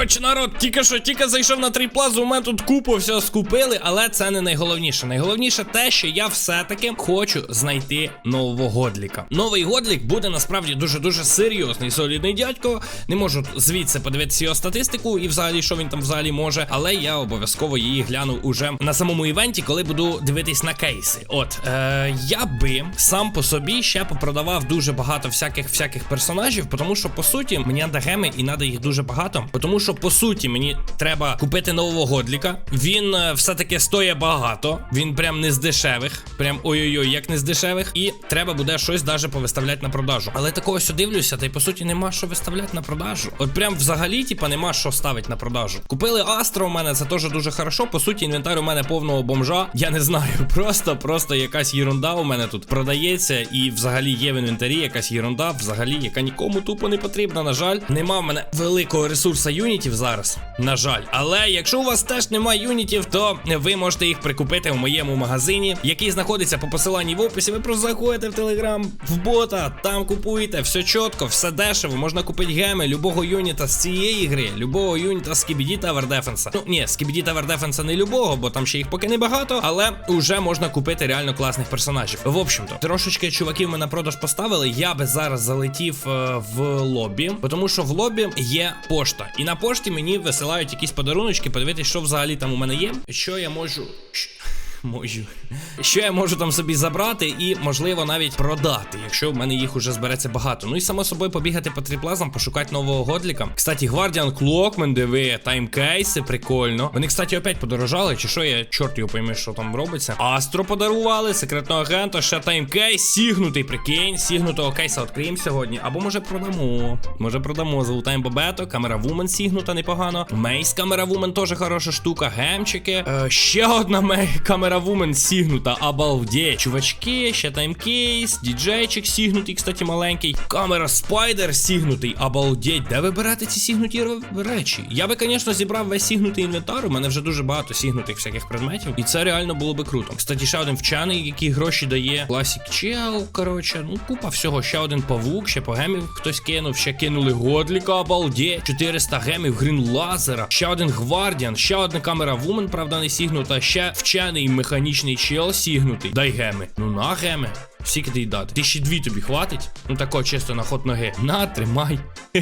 Коротше, народ, тільки що, тільки зайшов на тріплазу, у мене тут купу всього скупили, але це не найголовніше. Найголовніше те, що я все-таки хочу знайти нового годліка. Новий годлік буде насправді дуже-дуже серйозний, солідний дядько. Не можу звідси подивитися його статистику і взагалі, що він там взагалі може. Але я обов'язково її гляну уже на самому івенті, коли буду дивитись на кейси. От е, я би сам по собі ще попродавав дуже багато всяких всяких персонажів, тому що по суті мені треба геми і треба їх дуже багато. Тому що по суті мені треба купити нового годліка. Він е, все-таки стоїть багато. Він прям не з дешевих. Прям ой-ой-ой, як не з дешевих. І треба буде щось даже повиставляти на продажу. Але такого що дивлюся, та й по суті нема що виставляти на продажу. От прям взагалі, типа, нема що ставити на продажу. Купили Астро у мене, це теж дуже хорошо. По суті, інвентар у мене повного бомжа. Я не знаю, просто, просто якась єрунда у мене тут продається. І взагалі є в інвентарі якась єрунда, взагалі, яка нікому тупо не потрібна. На жаль, нема в мене великого ресурсу юнітів зараз. На жаль. Але якщо у вас теж немає юнітів, то ви можете їх прикупити в моєму магазині, який знаходиться по посиланні в описі. Ви просто заходите в телеграм, в бота, там купуєте, все чітко, все дешево. Можна купити геми любого юніта з цієї гри, любого юніта з Скібіді Тавер Дефенса. Ну ні, Скібіді Тавер Дефенса не любого, бо там ще їх поки не багато, але вже можна купити реально класних персонажів. В общем-то, трошечки чуваків ми на продаж поставили. Я би зараз залетів е, в лобі, тому що в лобі є пошта. І на пошті мені висилають якісь подаруночки, подивитися, що взагалі там у мене є. Що я можу. Можу. Що я можу там собі забрати і, можливо, навіть продати, якщо в мене їх уже збереться багато. Ну і само собою побігати по тріплазам, пошукати нового годліка. Кстати, Гвардіан Клокмен, диви, таймкейси, прикольно. Вони, кстати, опять подорожали, чи що я чорт його пойми, що там робиться. Астро подарували, секретного агента, ще таймкейс, сігнутий, прикинь, сігнутого кейса відкриємо сьогодні. Або може продамо. Може продамо. Залутаємо бобето, камера вумен сігнута непогано. Мейс камера вумен теж хороша штука. Гемчики. Е, ще одна мей камера вумен сігнута. Обалдеть. Чувачки, ще таймкейс, діджейчик сігнутий, кстати, маленький. Камера спайдер сігнутий. Обалдеть. Де ви берете ці сігнуті речі? Я би, звісно, зібрав весь сігнутий інвентар. У мене вже дуже багато сігнутих всяких предметів. І це реально було би круто. Кстати, ще один вчений, який гроші дає. Класік чел, коротше, ну купа всього. Ще один павук, ще по гемів хтось кинув, ще кинули годліка, обалдеть. 400 гемів, грін лазера, ще один гвардіан, ще одна камера вумен, правда, не сігнута, ще вчений механічний чел сігнутий. Дай геми. Ну на геми. Скільки ти їй дати? Тисячі дві тобі хватить? Ну тако чисто на ход ноги. На, тримай.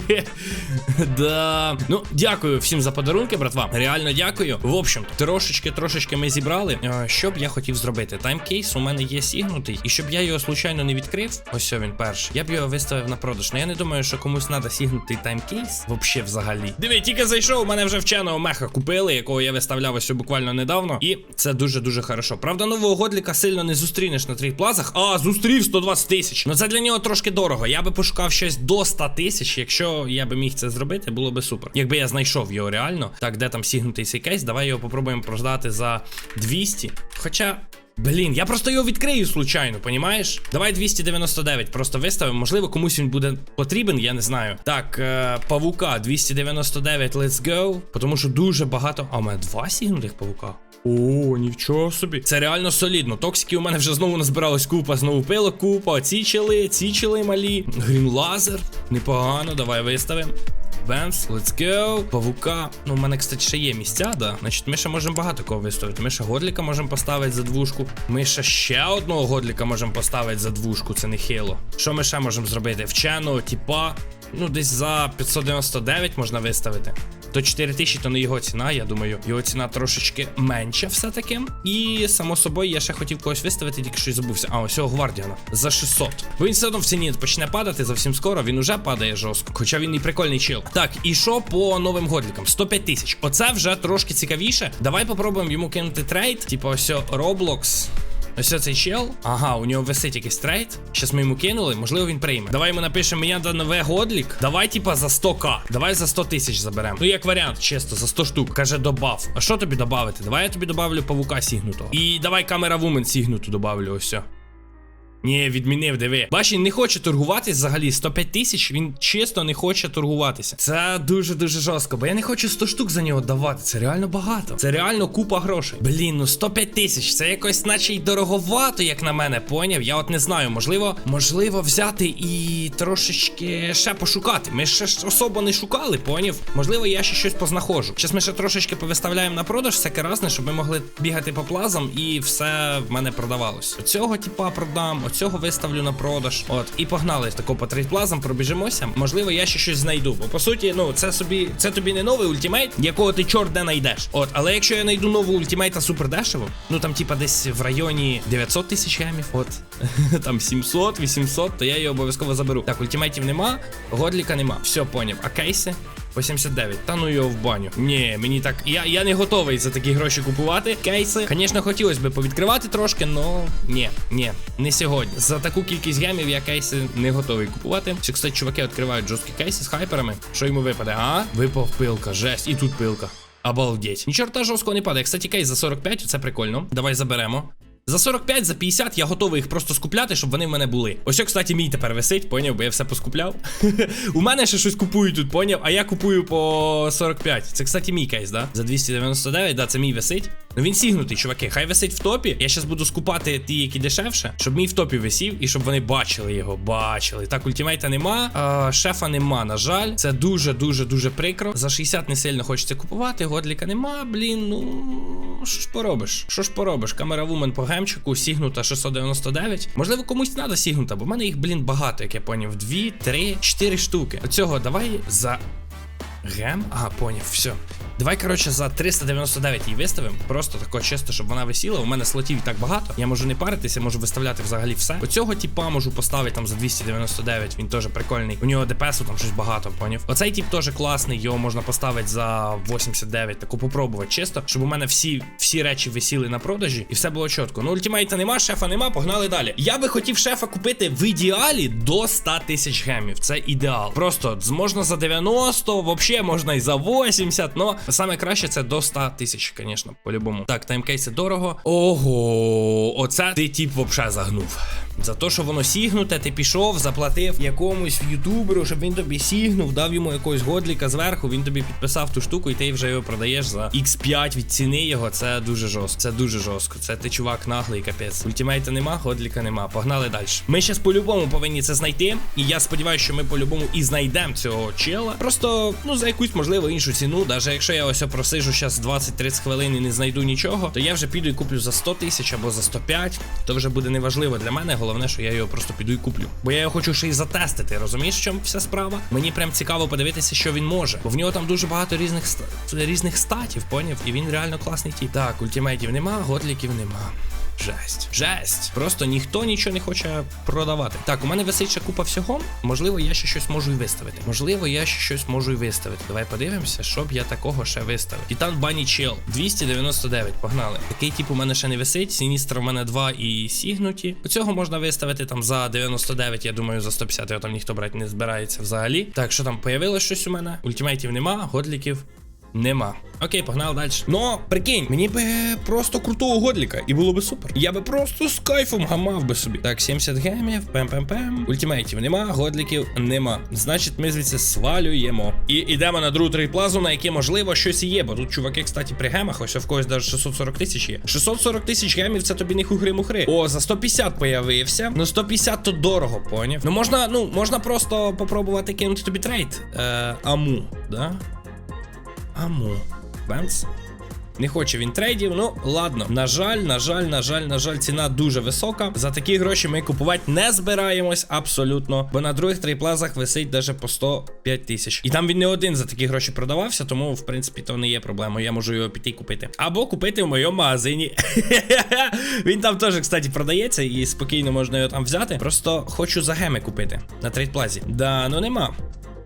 Да. Ну, дякую всім за подарунки, братва. Реально дякую. В общем, трошечки, трошечки ми зібрали. Е, Що б я хотів зробити? Таймкейс у мене є сігнутий, і щоб я його случайно не відкрив, ось він перший. Я б його виставив на продаж. Ну я не думаю, що комусь треба сігнутий таймкейс. Вообще взагалі. Диви, тільки зайшов, у мене вже вченого меха купили, якого я виставляв ось буквально недавно. І це дуже-дуже хорошо. Правда, нового годліка сильно не зустрінеш на трьох плазах. А, зустрів 120 тисяч. Ну це для нього трошки дорого. Я би пошукав щось до 100 тисяч. Якщо я би міг це зробити, було би супер. Якби я знайшов його реально. Так, де там сігнутий цей кейс, давай його попробуємо продати за 200. Хоча. Блін, я просто його відкрию случайно, понімаєш? Давай 299 просто виставимо. Можливо, комусь він буде потрібен, я не знаю. Так, е, павука 299, let's go. Тому що дуже багато. А у мене два сігнутих павука. О, нічого собі. Це реально солідно. Токсики у мене вже знову назбиралась купа, знову пило купа. Ці чили, ці чили малі. Грін лазер. Непогано, давай виставимо. Бенс, let's go. Павука. Ну, у мене, кстати, ще є місця, да. Значить, ми ще можемо багато кого виставити. Ми ще годліка можемо поставити за двушку. Ми ще ще одного годліка можемо поставити за двушку, це не хило. Що ми ще можемо зробити? Вченого, типа. Ну, десь за 599 можна виставити. То 4000 то не його ціна, я думаю, його ціна трошечки менша все-таки. І само собою я ще хотів когось виставити, тільки що й забувся. А ось цього гвардіана за 600. Бо він все одно в ціні почне падати зовсім скоро. Він уже падає жорстко. Хоча він і прикольний чил. Так, і що по новим годлікам? 105 тисяч. Оце вже трошки цікавіше. Давай попробуємо йому кинути трейд. Типу, ось Roblox. Ось цей чел. Ага, у нього висить якийсь трейд. Щас ми йому кинули, можливо, він прийме. Давай йому напишемо мені до нове годлік. Давай, типа, за 100к. Давай за 100 тисяч заберемо. Ну, як варіант, чисто, за 100 штук. Каже, добав. А що тобі додати? Давай я тобі добавлю павука сігнутого. І давай камера вумен сігнуту добавлю, ось. Ні, відмінив, диви. Бач, він не хоче торгуватись взагалі 105 тисяч, він чисто не хоче торгуватися. Це дуже-дуже жорстко, бо я не хочу 100 штук за нього давати. Це реально багато. Це реально купа грошей. Блін, ну 105 тисяч. Це якось, наче й дороговато, як на мене, поняв. Я от не знаю, можливо, можливо, взяти і трошечки ще пошукати. Ми ще ж особо не шукали, поняв? Можливо, я ще щось познаходжу. Зараз ми ще трошечки повиставляємо на продаж всяке разне, щоб ми могли бігати по плазам і все в мене продавалось. Оцього типа продам, оцього виставлю на продаж. От, і погнали тако по трейдплазам, пробіжимося. Можливо, я ще щось знайду. Бо по суті, ну це собі, це тобі не новий ультимейт, якого ти чорт де знайдеш. От, але якщо я знайду нового ультимейта супер дешево, ну там, типа, десь в районі 900 тисяч гемів, от там 700, 800, то я її обов'язково заберу. Так, ультимейтів нема, годліка нема. Все, поняв. А кейси? 89. Та ну його в баню. Ні, мені так. Я я не готовий за такі гроші купувати. Кейси. Звісно, хотілося б повідкривати трошки, но ні, ні, не сьогодні. За таку кількість гемів я кейси не готовий купувати. Чи, кстати, чуваки відкривають жорсткі кейси з хайперами. Що йому випаде? А? Випав пилка, жесть, і тут пилка. Обалдеть. Ні чорта жорсткого не падає. Кстати, кейс за 45, це прикольно. Давай заберемо. За 45, за 50 я готовий їх просто скупляти, щоб вони в мене були. Ось, кстати, мій тепер висить, поняв, бо я все поскупляв. У мене ще щось купують тут, поняв, а я купую по 45. Це, кстати, мій кейс, да? За 299, да, це мій висить. Ну він сігнутий, чуваки. Хай висить в топі. Я зараз буду скупати ті, які дешевше, щоб мій в топі висів і щоб вони бачили його. Бачили. Так, ультимейта нема, а, шефа нема, на жаль. Це дуже, дуже, дуже прикро. За 60 не сильно хочеться купувати. Годліка нема, блін. Ну що ж поробиш? Що ж поробиш? Камера вумен по гемчику, сігнута 699. Можливо, комусь треба сігнута, бо в мене їх, блін, багато, як я поняв. Дві, три, чотири штуки. Оцього давай за. Гем? Ага, поняв, все. Давай, коротше, за 399 її виставимо. Просто тако чисто, щоб вона висіла. У мене слотів і так багато. Я можу не паритися, можу виставляти взагалі все. Оцього типа можу поставити там за 299. Він теж прикольний. У нього ДПСу там щось багато, поняв. Оцей тип теж класний, його можна поставити за 89. Таку попробувати чисто, щоб у мене всі всі речі висіли на продажі і все було чітко. Ну, ультимейта нема, шефа нема, погнали далі. Я би хотів шефа купити в ідеалі до 100 тисяч гемів. Це ідеал. Просто можна за 90, взагалі можна і за 80, но саме краще це до 100 тисяч, звісно, по-любому. Так, таймкейси дорого. Ого, оце ти тіп вообще загнув. За те, що воно сігнуте, ти пішов, заплатив якомусь ютуберу, щоб він тобі сігнув, дав йому якогось годліка зверху, він тобі підписав ту штуку, і ти вже його продаєш за X5 від ціни його. Це дуже жорстко. Це дуже жорстко. Це ти чувак наглий, капець. Ультимейта нема, годліка нема. Погнали далі. Ми зараз по-любому повинні це знайти. І я сподіваюся, що ми по-любому і знайдемо цього чела. Просто, ну, за якусь, можливо, іншу ціну. Навіть якщо я ось просижу зараз 20-30 хвилин і не знайду нічого, то я вже піду і куплю за 100 тисяч або за 105. То вже буде неважливо для мене. Головне, що я його просто піду і куплю. Бо я його хочу ще й затестити. Розумієш, в чому вся справа? Мені прям цікаво подивитися, що він може. Бо в нього там дуже багато різних різних статів, поняв? І він реально класний тіп. Так, ультимейтів нема, готліків нема. Жесть. Жесть. Просто ніхто нічого не хоче продавати. Так, у мене висить ще купа всього. Можливо, я ще щось можу і виставити. Можливо, я ще щось можу і виставити. Давай подивимося, щоб я такого ще виставив. Титан Бані Чел 299. Погнали. Такий тип у мене ще не висить. Сіністра у мене 2 і сігнуті. Оцього можна виставити там за 99, я думаю, за 150 його там ніхто брати не збирається взагалі. Так, що там появилось щось у мене? Ультимейтів нема, годліків Нема. Окей, погнали далі. Ну, прикинь, мені би просто крутого годліка, і було би супер. Я би просто з кайфом гамав би собі. Так, 70 гемів, пем-пем-пем. Ультимейтів нема, годліків нема. Значить, ми звідси свалюємо. І йдемо на другу трейплазу, на яке можливо щось і є. Бо тут чуваки, кстати, при гемах, ось в когось навіть 640 тисяч є. 640 тисяч гемів це тобі не хухри-мухри. О, за 150 появився. Ну 150 то дорого, поняв. Ну можна, ну, можна просто попробувати кинути тобі трейд. Е, аму, да? Аму. Бенц. Не хоче він трейдів, ну ладно. На жаль, на жаль, на жаль, на жаль, ціна дуже висока. За такі гроші ми купувати не збираємось абсолютно. Бо на других трейплазах висить даже по 105 тисяч. І там він не один за такі гроші продавався, тому в принципі то не є проблемою. Я можу його піти купити. Або купити в моєму магазині. Він там теж, кстати, продається і спокійно можна його там взяти. Просто хочу за геми купити на трейдплазі. Да, ну нема.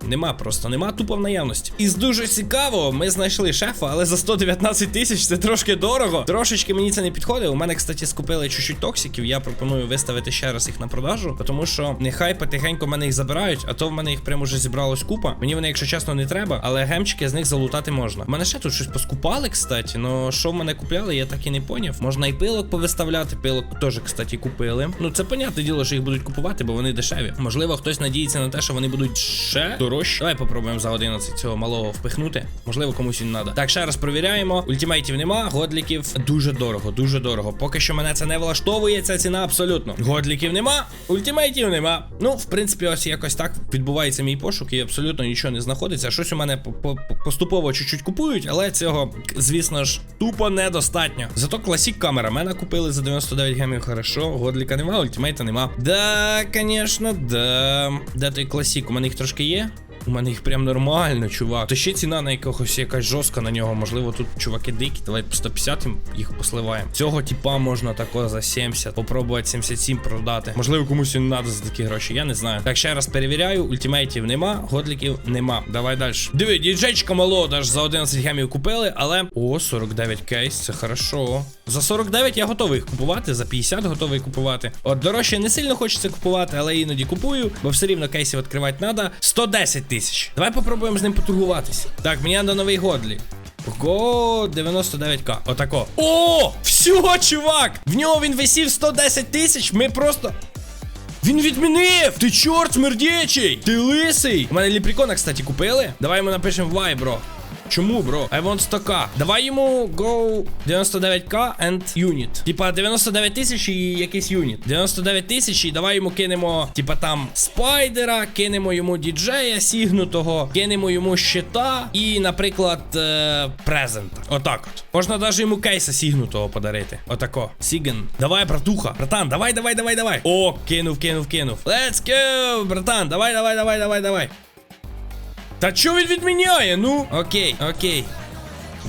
Нема просто, нема тупо в наявності. І з дуже цікавого, ми знайшли шефа, але за 119 тисяч це трошки дорого. Трошечки мені це не підходить. У мене, кстати, скупили чуть-чуть токсиків. Я пропоную виставити ще раз їх на продажу, тому що нехай потихеньку мене їх забирають, а то в мене їх прямо вже зібралось купа. Мені вони, якщо чесно, не треба, але гемчики з них залутати можна. У мене ще тут щось поскупали, кстати. Ну що в мене купляли, я так і не поняв. Можна і пилок повиставляти. Пилок теж, кстати, купили. Ну це понятне діло, що їх будуть купувати, бо вони дешеві. Можливо, хтось надіється на те, що вони будуть ще дорожчі. Давай попробуємо за 11 цього малого впихнути. Можливо, комусь він треба. Так, ще раз провіряємо. Ультимейтів нема, годліків дуже дорого, дуже дорого. Поки що мене це не влаштовує, ця ціна абсолютно. Годліків нема, ультимейтів нема. Ну, в принципі, ось якось так відбувається мій пошук і абсолютно нічого не знаходиться. Щось у мене по- по- поступово чуть-чуть купують, але цього, звісно ж, тупо недостатньо. Зато класік камера мене купили за 99 гемів, хорошо. Годліка нема, ультимейта нема. Да, звісно, да. Де той класік? У мене їх трошки є. У мене їх прям нормально, чувак. То ще ціна на якогось якась жорстка на нього. Можливо, тут чуваки дикі. Давай по 150 їх посливаємо. Цього типа можна тако за 70. Попробувати 77 продати. Можливо, комусь він треба за такі гроші. Я не знаю. Так, ще раз перевіряю. Ультимейтів нема, годліків нема. Давай далі. Диви, діджейчика малого даже за 11 гемів купили, але. О, 49 кейс, це хорошо. За 49 я готовий їх купувати, за 50 готовий купувати. От дорожче не сильно хочеться купувати, але іноді купую, бо все рівно кейсів відкривати треба. 110 тисяч. Давай попробуємо з ним поторгуватися. Так, мені треба новий годлі. Го 99к. Отако. О! Все, чувак! В нього він висів 110 тисяч. Ми просто. Він відмінив! Ти чорт смердячий! Ти лисий! У мене ліпрікона, кстати, купили. Давай йому напишемо вай, бро. Чому, бро? I want 100к. Давай йому go 99к and unit. Типа 99 тисяч і якийсь юніт. 99 тисяч і давай йому кинемо, типа там спайдера, кинемо йому діджея сігнутого, кинемо йому щита і, наприклад, е. Отак от. Можна навіть йому кейса сігнутого подарити. Отако. Сіген. Давай, братуха. Братан, давай, давай, давай, давай. О, кинув, кинув, кинув. Let's go, братан. Давай, давай, давай, давай, давай. Та чо він відміняє? Ну? Окей, окей.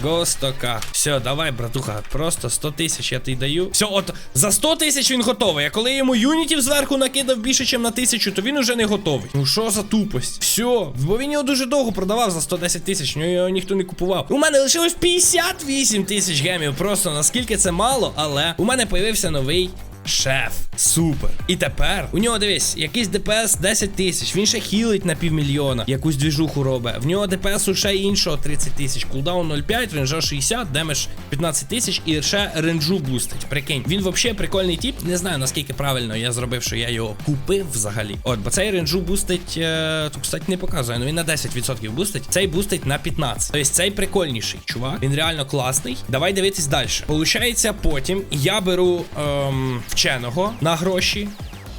Го 100к. Все, давай, братуха. Просто 100 тисяч я тобі даю. Все, от за 100 тисяч він готовий. А коли йому юнітів зверху накидав більше, ніж на тисячу, то він уже не готовий. Ну що за тупость? Все, бо він його дуже довго продавав за 110 тисяч, нього його ніхто не купував. У мене лишилось 58 тисяч гемів. Просто наскільки це мало, але у мене появився новий. Шеф, супер. І тепер у нього дивись, якийсь ДПС 10 тисяч. Він ще хілить на півмільйона, якусь двіжуху робить. В нього ДПС ще іншого 30 тисяч. Кулдаун 0,5, ренжа 60, демедж 15 тисяч і ще ренджу бустить. Прикинь, він взагалі прикольний тип. Не знаю наскільки правильно я зробив, що я його купив взагалі. От, бо цей ренджу бустить, е, тут, кстати, не показує. Ну він на 10% бустить. Цей бустить на 15. Тобто цей прикольніший, чувак. Він реально класний. Давай дивитись далі. Получається, потім я беру ем, вченого на гроші.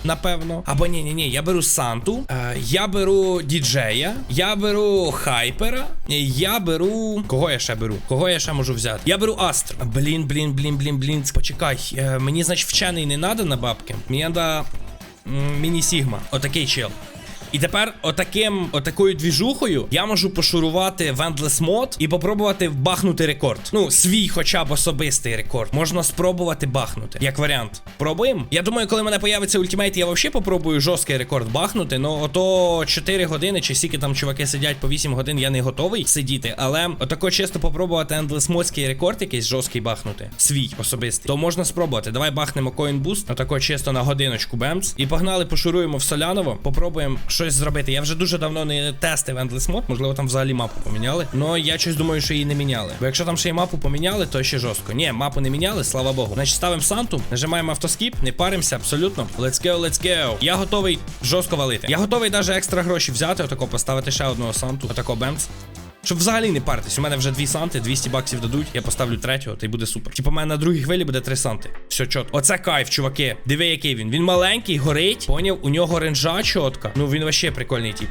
Напевно. Або ні, ні, ні, я беру Санту, е, я беру діджея, я беру хайпера, я беру. Кого я ще беру? Кого я ще можу взяти? Я беру Астр. Блін, блін, блін, блін, блін. Почекай. Е, мені, значить, вчений не треба на бабки. Мені треба міні-сігма. Отакий чел. І тепер отаким, отакою двіжухою я можу пошурувати в Endless Mod і попробувати бахнути рекорд. Ну, свій хоча б особистий рекорд. Можна спробувати бахнути. Як варіант. Пробуємо? Я думаю, коли в мене появиться ультимейт, я взагалі попробую жорсткий рекорд бахнути. Ну, ото 4 години, чи скільки там чуваки сидять по 8 годин, я не готовий сидіти. Але отако чисто попробувати Endless Modський рекорд якийсь жорсткий бахнути. Свій особистий. То можна спробувати. Давай бахнемо Boost. Отако чисто на годиночку бемс. І погнали, пошуруємо в Соляново. Попробуємо щось зробити. Я вже дуже давно не тестив Endless Mode, можливо, там взагалі мапу поміняли. Но я щось думаю, що її не міняли. Бо якщо там ще й мапу поміняли, то ще жорстко. Ні, мапу не міняли, слава Богу. Значить, ставимо Санту, нажимаємо автоскіп, не паримося абсолютно. Let's go, let's go. Я готовий жорстко валити. Я готовий навіть екстра гроші взяти, отако поставити ще одного Санту, отако бемс. Щоб взагалі не паритись. У мене вже дві санти, 200 баксів дадуть, я поставлю третього, та й буде супер. Типу, у мене на другій хвилі буде три санти. Все чот. Оце кайф, чуваки. Диви, який він. Він маленький, горить. Поняв, у нього ренжа чотка. Ну він вообще прикольний тип.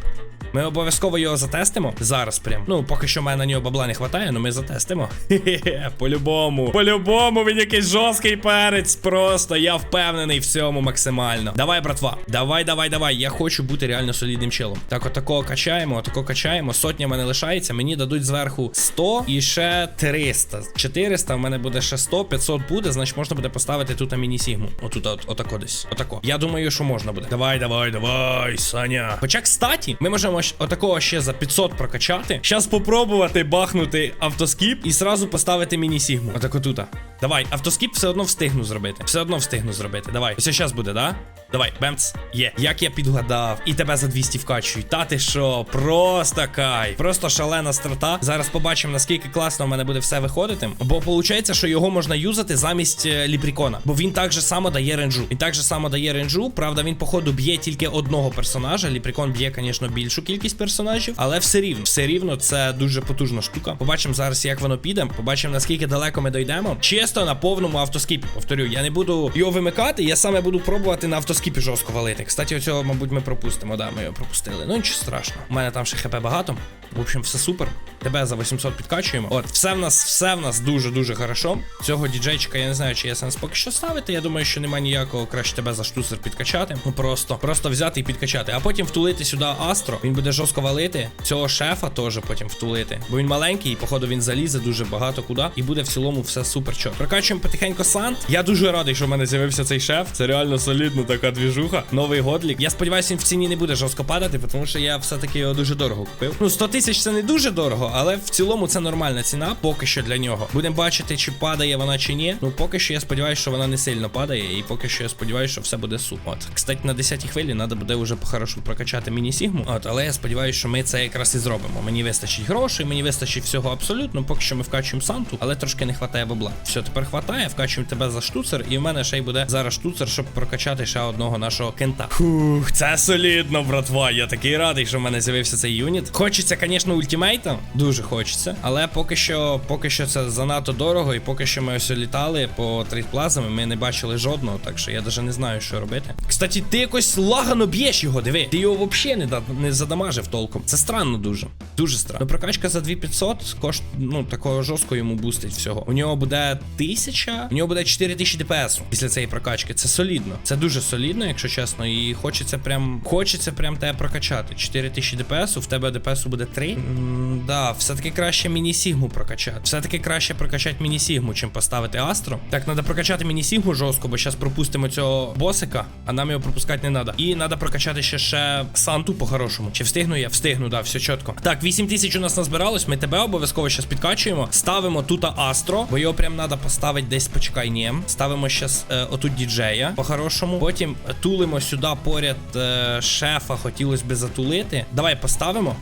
Ми обов'язково його затестимо. Зараз прям. Ну, поки що в мене на нього бабла не хватає, але ми затестимо. Хе-хе, по-любому. По-любому він якийсь жорсткий перець. Просто я впевнений в цьому максимально. Давай, братва. Давай, давай, давай. Я хочу бути реально солідним челом. Так, отако качаємо, отако качаємо. Сотня в мене лишається. Мені дадуть зверху 100 і ще 300. 400 в мене буде ще 100, 500 буде, значить можна буде поставити тут міні-сігму. Отут, от, отако десь. Отако. Я думаю, що можна буде. Давай, давай, давай, Саня. Хоча, кстати, ми можемо отакого ще за 500 прокачати. Щас попробувати бахнути автоскіп і сразу поставити міні-сігму. Отак отута. Давай, автоскіп все одно встигну зробити. Все одно встигну зробити. Давай. Ось зараз буде, да? Давай, бемц. Є. Як я підгадав. І тебе за 200 вкачую. Та ти що? Просто кайф. Просто шалена страта. Зараз побачимо, наскільки класно в мене буде все виходити. Бо виходить, що його можна юзати замість е, ліпрікона. Бо він так же само дає ренджу. Він так же само дає ренджу. Правда, він, походу, б'є тільки одного персонажа. Ліпрікон б'є, звісно, більшу кількість персонажів, але все рівно, все рівно це дуже потужна штука. Побачимо зараз, як воно піде. Побачимо, наскільки далеко ми дойдемо. Чисто на повному автоскіпі. Повторю, я не буду його вимикати, я саме буду пробувати на автоскіпі жорстко валити. Кстати, оцього, мабуть, ми пропустимо. Да, ми його пропустили. Ну нічого страшного. У мене там ще хп багато. В общем, все супер. Тебе за 800 підкачуємо. От, все в нас, все в нас дуже-дуже хорошо. Цього діджейчика я не знаю, чи є сенс поки що ставити. Я думаю, що немає ніякого краще тебе за штуцер підкачати. Ну просто, просто взяти і підкачати. А потім втулити сюди Астро. Він буде жорстко валити. Цього шефа теж потім втулити. Бо він маленький, і походу він залізе дуже багато куди. І буде в цілому все супер чот. Прокачуємо потихеньку сант. Я дуже радий, що в мене з'явився цей шеф. Це реально солідна така двіжуха. Новий годлік. Я сподіваюся, він в ціні не буде жорстко падати, тому що я все-таки його дуже дорого купив. Ну, 100 тисяч це не дуже дорого, але в цілому це нормальна ціна, поки що для нього. Будемо бачити, чи падає вона чи ні. Ну, поки що я сподіваюся, що вона не сильно падає, і поки що я сподіваюся, що все буде супер. От, кстати, на 10 хвилі треба буде вже по-хорошому прокачати міні-сігму. От, але я сподіваюся, що ми це якраз і зробимо. Мені вистачить грошей, мені вистачить всього абсолютно. Поки що ми вкачуємо Санту, але трошки не вистачає бабла. Все, тепер хватає, вкачуємо тебе за штуцер, і в мене ще й буде зараз штуцер, щоб прокачати ще одного нашого кента. Фух, це солідно, братва. Я такий радий, що в мене з'явився цей юніт. Хочеться, звісно, ультимейта. Дуже хочеться. Але поки що, поки що це занадто дорого, і поки що ми ось літали по трейдплазами, ми не бачили жодного, так що я навіть не знаю, що робити. Кстати, ти якось лагано б'єш його, диви. Ти його взагалі не, да- не задамажив толком. Це странно дуже. Дуже странно. Ну, прокачка за 2500 кошт, ну, такого жорстко йому бустить всього. У нього буде 1000, у нього буде 4000 ДПС після цієї прокачки. Це солідно. Це дуже солідно, якщо чесно. І хочеться прям, хочеться прям тебе прокачати. 4000 ДПС, в тебе ДПС буде 3. М, да, все-таки краще міні-сігму прокачати. Все-таки краще прокачати міні-сігму, чим поставити Астро. Так, треба прокачати міні-сігму жорстко, бо зараз пропустимо цього босика, а нам його пропускати не треба. І треба прокачати ще ще Санту по-хорошому. Чи встигну я? Встигну, да, все чітко. Так, 8 тисяч у нас назбиралось. Ми тебе обов'язково зараз підкачуємо. Ставимо тут Астро, бо його прям треба поставити десь, почекай, ні. Ставимо зараз е, отут діджея по-хорошому. Потім тулимо сюди поряд е, шефа, хотілося би затулити. Давай поставимо.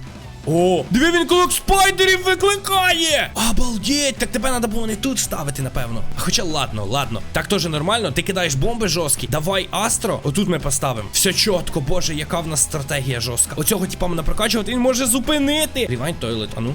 О, диви він колок спайдерів викликає! Обалдеть, так тебе треба було не тут ставити, напевно. Хоча ладно, ладно. Так теж нормально. Ти кидаєш бомби жорсткі. Давай Астро. Отут ми поставимо. Все чітко, боже, яка в нас стратегія жорстка. Оцього типа мене прокачувати, він може зупинити. Рівань тойлет, а ну.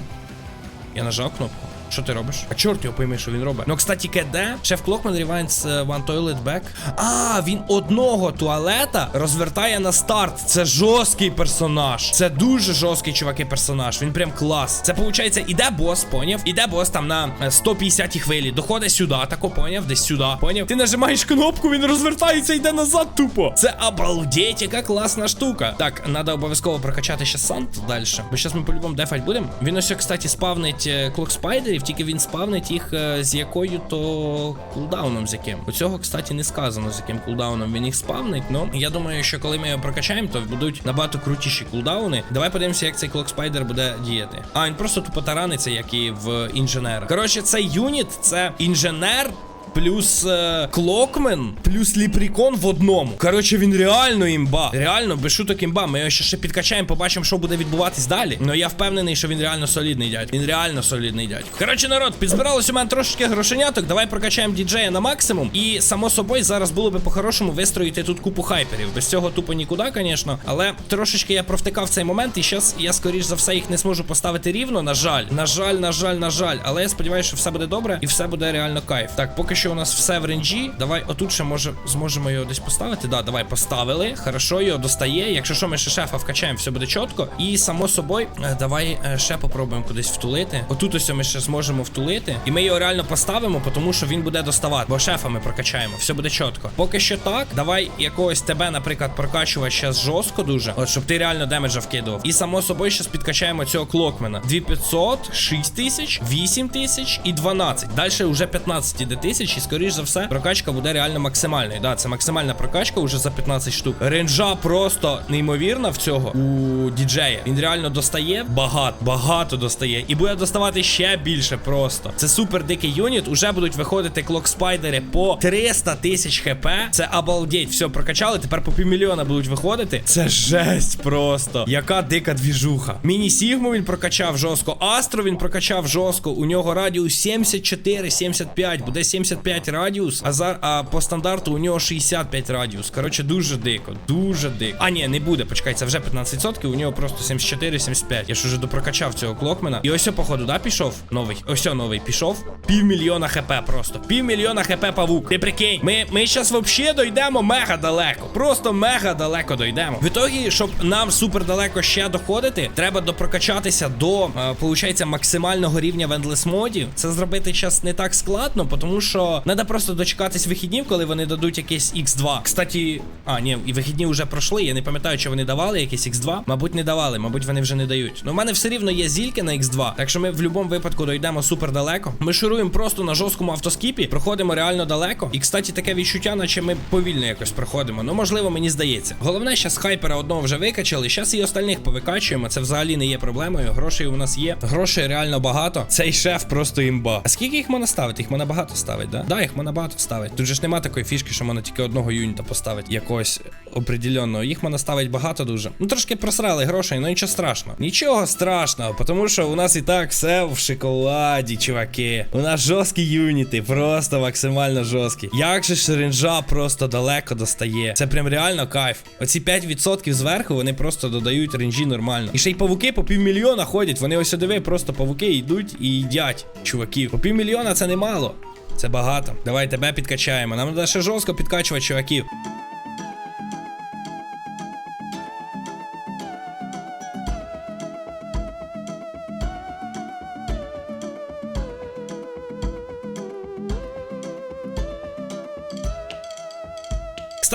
Я нажав кнопку. Що ти робиш? А чорт його пойми, що він робить. Ну, кстати, КД, шеф Клокман Rewinds е, One Toilet Back. А, він одного туалета розвертає на старт. Це жорсткий персонаж. Це дуже жорсткий чуваки персонаж. Він прям клас. Це виходить, іде бос, поняв? Іде бос там на е, 150 хвилі. Доходить сюди, тако поняв, десь сюди. Поняв? Ти нажимаєш кнопку, він розвертається, йде назад тупо. Це обалдеть, яка класна штука. Так, треба обов'язково прокачати ще Сант далі. Бо зараз ми по-любому дефать будемо. Він ось, кстати, спавнить клок спайдерів, тільки він спавнить їх е, з якою то кулдауном з яким. У цього, кстати, не сказано, з яким кулдауном він їх спавнить. Ну я думаю, що коли ми його прокачаємо, то будуть набагато крутіші кулдауни. Давай подивимося, як цей клок спайдер буде діяти. А, він просто тупо тараниться, як і в інженера. Коротше, цей юніт це інженер. Плюс е, Клокмен, плюс Ліпрікон в одному. Коротше, він реально імба. Реально, без шуток імба. Ми його ще, ще підкачаємо, побачимо, що буде відбуватись далі. Ну я впевнений, що він реально солідний дядь. Він реально солідний дядь. Коротше, народ, підзбиралось у мене трошечки грошеняток. Давай прокачаємо діджея на максимум. І само собою зараз було би по-хорошому вистроїти тут купу хайперів. Без цього тупо нікуди, звісно. Але трошечки я провтикав цей момент, і зараз я, скоріш за все, їх не зможу поставити рівно. На жаль, на жаль, на жаль, на жаль. Але я сподіваюся, що все буде добре і все буде реально кайф. Так, поки що у нас все в ренджі. Давай отут ще може зможемо його десь поставити. Да, давай поставили. Хорошо, його достає. Якщо що, ми ще шефа вкачаємо, все буде чітко. І само собою, е, давай е, ще попробуємо кудись втулити. Отут ось ми ще зможемо втулити. І ми його реально поставимо, тому що він буде доставати. Бо шефа ми прокачаємо, все буде чітко. Поки що так. Давай якогось тебе, наприклад, прокачувати зараз жорстко дуже. От щоб ти реально демеджа вкидував. І само собою зараз підкачаємо цього клокмена. 2500, 6000, 8000 і 12. Далі вже 15 іде тисяч. Тисяч, і скоріш за все, прокачка буде реально максимальною. Да, це максимальна прокачка уже за 15 штук. Ренджа просто неймовірна в цього у діджея. Він реально достає багато, багато достає. І буде доставати ще більше просто. Це супер дикий юніт. Уже будуть виходити клокспайдери по 300 тисяч хп. Це обалдеть. Все, прокачали. Тепер по півмільйона будуть виходити. Це жесть просто. Яка дика двіжуха. Міні Сігму він прокачав жорстко. Астро він прокачав жорстко. У нього радіус 74, 75. Буде 75 радіус. А за а по стандарту у нього 65 радіус. Коротше, дуже дико. Дуже дико. А, ні, не буде. Почекай, це вже 15%. У нього просто 74, 75. Я ж уже допрокачав цього клокмена. І ось, походу, да, пішов? Новий. Ось новий пішов. Півмільйона хп просто. Півмільйона хп павук. Ти прикинь. Ми, ми зараз взагалі дойдемо мега далеко. Просто мега далеко дойдемо. В ітогі, щоб нам супер далеко ще доходити, треба допрокачатися до, е, получається, максимального рівня в Endless моді. Це зробити зараз не так складно, тому що треба просто дочекатись вихіднів, коли вони дадуть якийсь X2. Кстати, а, ні, і вихідні вже пройшли. Я не пам'ятаю, чи вони давали якийсь X2. Мабуть, не давали, мабуть, вони вже не дають. Ну, в мене все рівно є зільки на X2, так що ми в будь-якому випадку дойдемо супер далеко. Ми шуруємо просто на жорсткому автоскіпі, проходимо реально далеко. І, кстати, таке відчуття, наче ми повільно якось проходимо. Ну, можливо, мені здається. Головне, зараз хайпера одного вже викачали. Зараз і остальних повикачуємо. Це взагалі не є проблемою. Грошей у нас є. Грошей реально багато. Цей шеф просто імба. А скільки їх можна ставити? Їх можна багато ставити, да? Да, їх можна багато ставити. Тут же ж нема такої фішки, що можна тільки одного юніта поставити. Якогось определенного. Їх можна ставити багато дуже. Ну трошки просрали грошей, ну нічого страшного. Нічого страшного, тому що у нас і так все в шоколаді, чуваки. У нас жорсткі юніти, просто максимально жорсткі. Як же ж ренджа просто далеко достає. Це прям реально кайф. Оці 5% зверху вони просто додають ренджі нормально. І ще й павуки по півмільйона ходять. Вони ось диви, просто павуки йдуть і їдять чуваків. По півмільйона це немало. Це багато. Давай тебе підкачаємо. Нам треба ще жорстко підкачувати чуваків.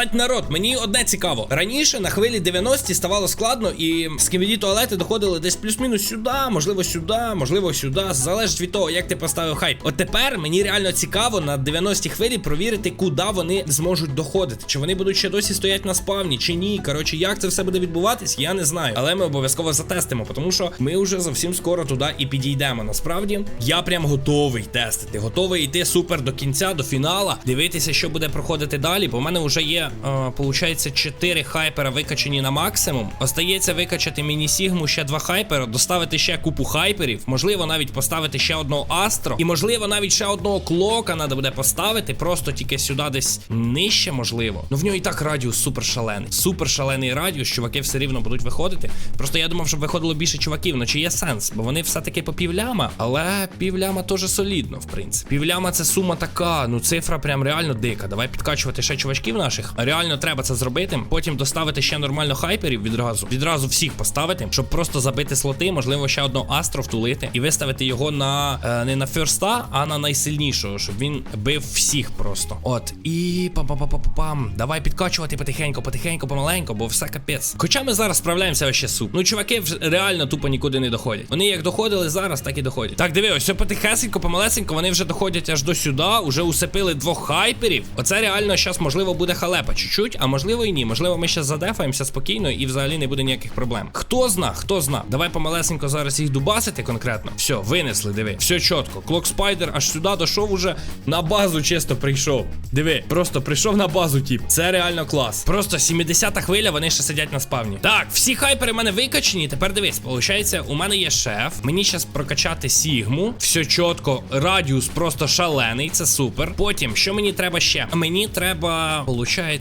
Кстати, народ, мені одне цікаво. Раніше на хвилі 90 ставало складно, і сківіді туалети доходили десь плюс-мінус сюди, можливо, сюди, можливо, сюди. Залежить від того, як ти поставив хайп. От тепер мені реально цікаво на 90 хвилі провірити, куди вони зможуть доходити. Чи вони будуть ще досі стоять на спавні, чи ні. Коротше, як це все буде відбуватись, я не знаю. Але ми обов'язково затестимо, тому що ми вже зовсім скоро туди і підійдемо. Насправді, я прям готовий тестити, готовий йти супер до кінця, до фінала, дивитися, що буде проходити далі. Бо в мене вже є, получається, 4 хайпера викачані на максимум. Остається викачати міні-сігму, ще два хайпера, доставити ще купу хайперів. Можливо, навіть поставити ще одного астро. І можливо, навіть ще одного клока треба буде поставити. Просто тільки сюди десь нижче, можливо. Ну в нього і так радіус супер шалений. Супер шалений радіус, чуваки все рівно будуть виходити. Просто я думав, щоб виходило більше чуваків. Ну чи є сенс? Бо вони все-таки по півляма, але півляма теж солідно, в принципі. Півляма це сума така. Ну цифра прям реально дика. Давай підкачувати ще чувачків наших. Реально треба це зробити. Потім доставити ще нормально хайперів відразу. Відразу всіх поставити, щоб просто забити слоти, можливо, ще одного астро втулити і виставити його на е, не на ферста, а на найсильнішого, щоб він бив всіх просто. От. І пам-пам-пам-пам. Давай підкачувати потихеньку, потихеньку, помаленьку, бо все капець. Хоча ми зараз справляємося вообще суп. Ну, чуваки реально тупо нікуди не доходять. Вони як доходили зараз, так і доходять. Так, диви, ось все потихесенько, помалесенько, вони вже доходять аж до сюди, уже усипили двох хайперів. Оце реально зараз, можливо, буде халепа чуть-чуть, а можливо і ні. Можливо, ми ще задефаємося спокійно і взагалі не буде ніяких проблем. Хто зна, хто зна. Давай помалесенько зараз їх дубасити конкретно. Все, винесли, диви. Все чітко. Клок спайдер аж сюди дійшов уже на базу чисто прийшов. Диви, просто прийшов на базу, тіп. Це реально клас. Просто 70-та хвиля, вони ще сидять на спавні. Так, всі хайпери в мене викачені. Тепер дивись, получається, у мене є шеф. Мені зараз прокачати Сігму. Все чітко, радіус просто шалений, це супер. Потім, що мені треба ще? Мені треба,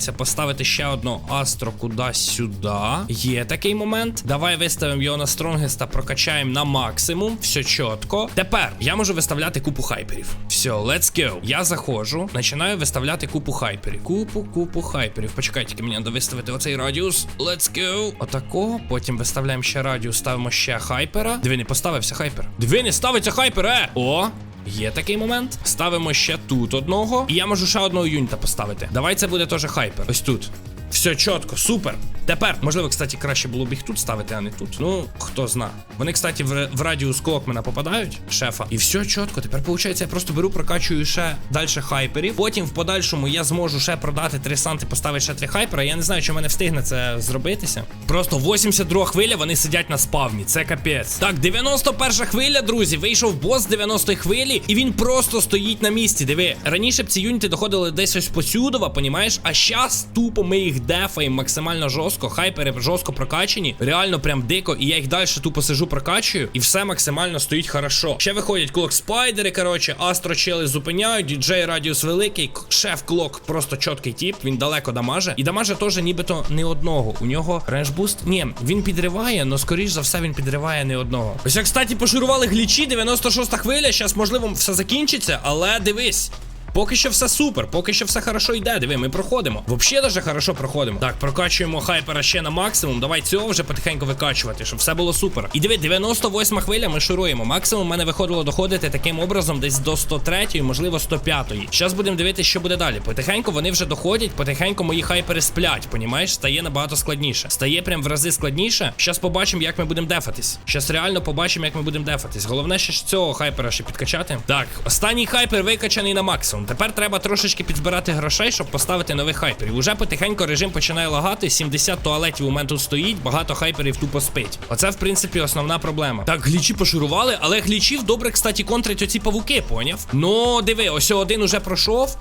получається, поставити ще одну астро кудись сюди. Є такий момент. Давай виставимо його на стронгеста, прокачаємо на максимум. Все чітко. Тепер я можу виставляти купу хайперів. Все, let's go. Я заходжу, починаю виставляти купу хайперів. Купу, купу хайперів. Почекай, тільки мені треба виставити оцей радіус. Let's go. Отакого. Потім виставляємо ще радіус, ставимо ще хайпера. Диви, не поставився хайпер. Диви, не ставиться хайпер, е! О! Є такий момент. Ставимо ще тут одного. І я можу ще одного юніта поставити. Давай це буде теж хайпер. Ось тут. Все чітко, супер. Тепер, можливо, кстати, краще було б їх тут ставити, а не тут. Ну, хто зна. Вони, кстати, в, в радіус Клокмена попадають, шефа. І все чітко. Тепер, виходить, я просто беру, прокачую ще далі хайперів. Потім в подальшому я зможу ще продати три санти, поставити ще три хайпера. Я не знаю, чи в мене встигне це зробитися. Просто 82 хвиля, вони сидять на спавні. Це капець. Так, 91 хвиля, друзі. Вийшов бос з 90-ї хвилі, і він просто стоїть на місці. Диви, раніше б ці юніти доходили десь ось посюдова, понімаєш? А щас тупо ми їх дефаємо максимально жорстко. Хайпери жорстко прокачані. Реально прям дико. І я їх далі тупо сижу, прокачую. І все максимально стоїть хорошо. Ще виходять клок спайдери, коротше, астро чели зупиняють, діджей радіус великий, шеф клок просто чіткий тіп. Він далеко дамаже. І дамаже теж нібито не одного. У нього ренжбуст. Ні, він підриває, але скоріш за все він підриває не одного. Ось як, кстати, пошурували глічі, 96 хвиля. Зараз, можливо, все закінчиться, але дивись. Поки що все супер, поки що все хорошо йде. Диви, ми проходимо. Взагалі даже хорошо проходимо. Так, прокачуємо хайпера ще на максимум. Давай цього вже потихеньку викачувати, щоб все було супер. І диви, 98 хвиля, ми шуруємо. Максимум в мене виходило доходити таким образом десь до 103, можливо, 105. Зараз будемо дивитися, що буде далі. Потихеньку вони вже доходять, потихеньку мої хайпери сплять. Понімаєш? Стає набагато складніше. Стає прям в рази складніше. Зараз побачимо, як ми будемо дефатись. Зараз реально побачимо, як ми будемо дефатись. Головне, ще цього хайпера ще підкачати. Так, останній хайпер викачаний на максимум. Тепер треба трошечки підзбирати грошей, щоб поставити нових хайперів. Уже потихеньку режим починає лагати. 70 туалетів у мене тут стоїть, багато хайперів тупо спить. Оце, в принципі, основна проблема. Так, глічі пошурували, але глічів добре, кстати, контрить оці павуки, поняв? Ну, диви, ось один уже пройшов.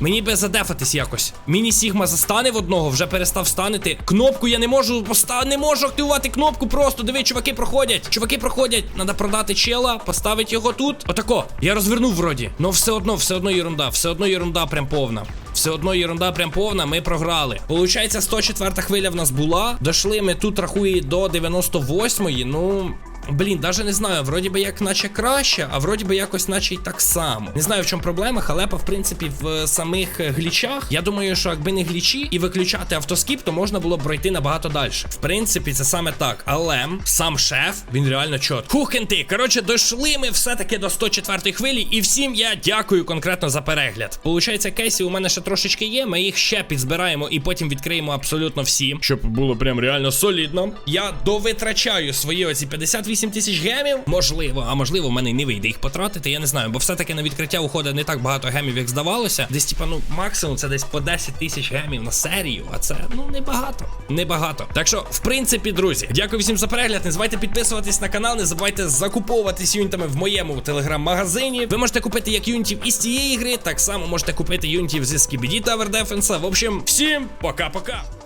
Мені би задефатись якось. Міні Сігма застане в одного, вже перестав станити. Кнопку я не можу поста... не можу активувати кнопку просто. Диви, чуваки проходять. Чуваки проходять. Надо продати чела, поставити його тут. Отако. Я розвернув вроді. Но все одно, все одно єрунда. Все одно єрунда прям повна. Все одно єрунда прям повна, ми програли. Получається, 104 хвиля в нас була. Дошли ми тут рахує до 98-ї. Ну. Блін, даже не знаю, вроді би як наче краще, а вроді би якось наче й так само. Не знаю, в чому проблема, халепа, в принципі, в е, самих е, глічах. Я думаю, що якби не глічі і виключати автоскіп, то можна було б пройти набагато далі. В принципі, це саме так. Але сам шеф, він реально чот. Хухенти. Коротше, дійшли ми все-таки до 104 хвилі, і всім я дякую конкретно за перегляд. Получається, кейсів у мене ще трошечки є. Ми їх ще підзбираємо і потім відкриємо абсолютно всі, щоб було прям реально солідно. Я довитрачаю свої оці 58 тисяч гемів. Можливо, а можливо, в мене не вийде їх потратити. Я не знаю, бо все-таки на відкриття уходить не так багато гемів, як здавалося. Десь, типа, ну, максимум це десь по 10 тисяч гемів на серію. А це ну небагато. Небагато. Так що, в принципі, друзі, дякую всім за перегляд. Не забувайте підписуватись на канал, не забувайте закуповуватись юнітами в моєму телеграм-магазині. Ви можете купити як юнітів із цієї гри, так само можете купити юнітів зі Skibidi Tower Defense. В общем, всім пока-пока.